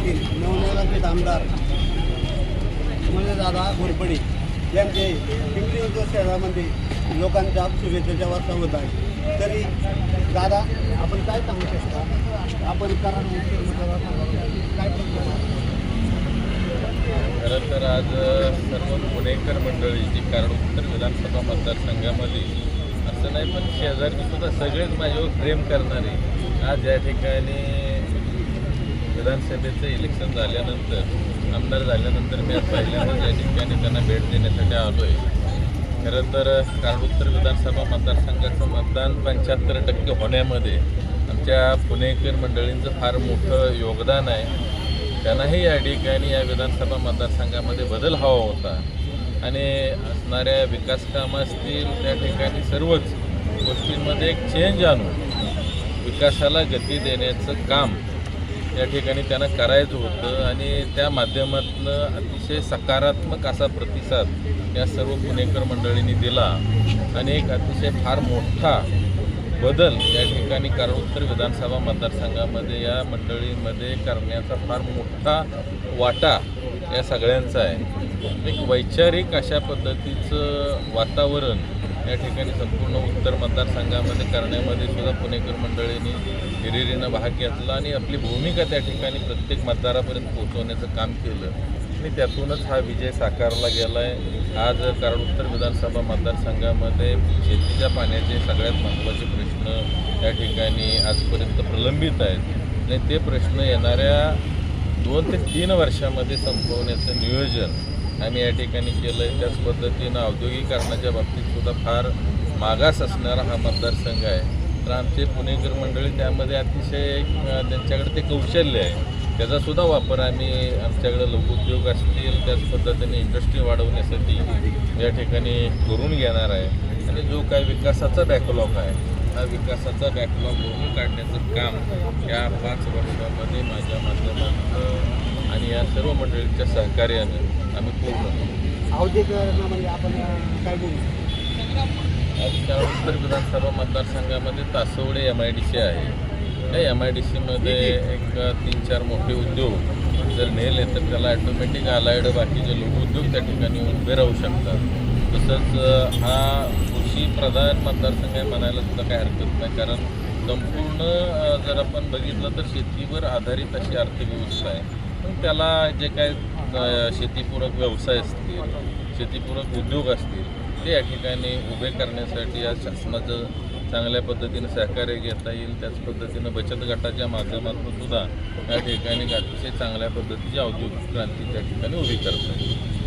प्रलंबित आमदार दादा घोरपडे यांचे पिंपरी उद्योग शहरामध्ये लोकांच्या शुभेच्छेच्या वार्ता होत आहे. तरी दादा आपण काय सांगू शकता? आपण कारण काय खरं तर आज सर्व पुणेकर मंडळी जी कारण उत्तर विधानसभा मतदारसंघामध्ये असं नाही पण शेजारी सुद्धा सगळेच माझ्यावर प्रेम करणारे आज या ठिकाणी विधानसभेचं इलेक्शन झाल्यानंतर आमदार झाल्यानंतर मी आज पहिल्यांदाच या ठिकाणी त्यांना भेट देण्यासाठी आलो आहे खरं तर कारण विधानसभा मतदारसंघाचं मतदान पंच्याहत्तर टक्के होण्यामध्ये आमच्या पुणेकर मंडळींचं फार मोठं योगदान आहे. त्यांनाही या ठिकाणी या विधानसभा मतदारसंघामध्ये बदल हवा होता. आणि असणाऱ्या विकास कामं असतील त्या ठिकाणी सर्वच गोष्टींमध्ये एक चेंज आणून विकासाला गती देण्याचं काम या ठिकाणी त्यांना करायचं होतं आणि त्या माध्यमातून अतिशय सकारात्मक असा प्रतिसाद या सर्व पुणेकर मंडळींनी दिला. आणि एक अतिशय फार मोठा बदल या ठिकाणी कारणोत्तर विधानसभा मतदारसंघामध्ये या मंडळींमध्ये करण्याचा फार मोठा वाटा या सगळ्यांचा आहे. एक वैचारिक अशा पद्धतीचं वातावरण या ठिकाणी संपूर्ण उत्तर मतदारसंघामध्ये करण्यामध्ये सुद्धा पुणेकर मंडळींनी हिरिरीनं भाग घेतला आणि आपली भूमिका त्या ठिकाणी प्रत्येक मतदारापर्यंत पोहोचवण्याचं काम केलं. आणि त्यातूनच हा विजय साकारला गेला आहे आज कारण उत्तर विधानसभा मतदारसंघामध्ये शेतीच्या पाण्याचे सगळ्यात महत्त्वाचे प्रश्न या ठिकाणी आजपर्यंत प्रलंबित आहेत. आणि ते प्रश्न येणाऱ्या दोन ते तीन वर्षामध्ये संपवण्याचं नियोजन आम्ही या ठिकाणी केलं आहे त्याच पद्धतीनं औद्योगिकरणाच्या बाबतीत सुद्धा फार मागास असणारा हा मतदारसंघ आहे. तर आमचे पुणेकर मंडळी त्यामध्ये अतिशय त्यांच्याकडे ते कौशल्य आहे. त्याचासुद्धा वापर आम्ही आमच्याकडे लघुउद्योग असतील त्याच पद्धतीने इंडस्ट्री वाढवण्यासाठी या ठिकाणी करून घेणार आहे. आणि जो काय विकासाचा बॅकलॉग आहे हा विकासाचा बॅकलॉग भरून काढण्याचं काम या पाच वर्षामध्ये माझ्या माध्यमातून आणि या सर्व मंडळींच्या सहकार्यानं आम्ही पूर्ण करू. औद्योगिकरणामध्ये आपण काय बोलू? उत्तर विधानसभा मतदारसंघामध्ये Taswade M I D C आहे. त्या एम आय डी सीमध्ये एक तीन चार मोठे उद्योग जर नेले तर त्याला ॲटोमॅटिक अलाइड बाकीचे लघुउद्योग त्या ठिकाणी उभे राहू शकतात. तसंच हा कृषी प्रधान मतदारसंघ आहे म्हणायला सुद्धा काही हरकत नाही. कारण संपूर्ण जर आपण बघितलं तर शेतीवर आधारित अशी अर्थव्यवस्था आहे. त्याला जे काय शेतीपूरक व्यवसाय असतील शेतीपूरक उद्योग असतील ते या ठिकाणी उभे करण्यासाठी या शासनाचं चांगल्या पद्धतीनं सहकार्य घेता येईल. त्याच पद्धतीनं बचत गटाच्या माध्यमातून सुद्धा या ठिकाणी अतिशय चांगल्या पद्धतीची औद्योगिक क्रांती त्या ठिकाणी उभी करता येईल.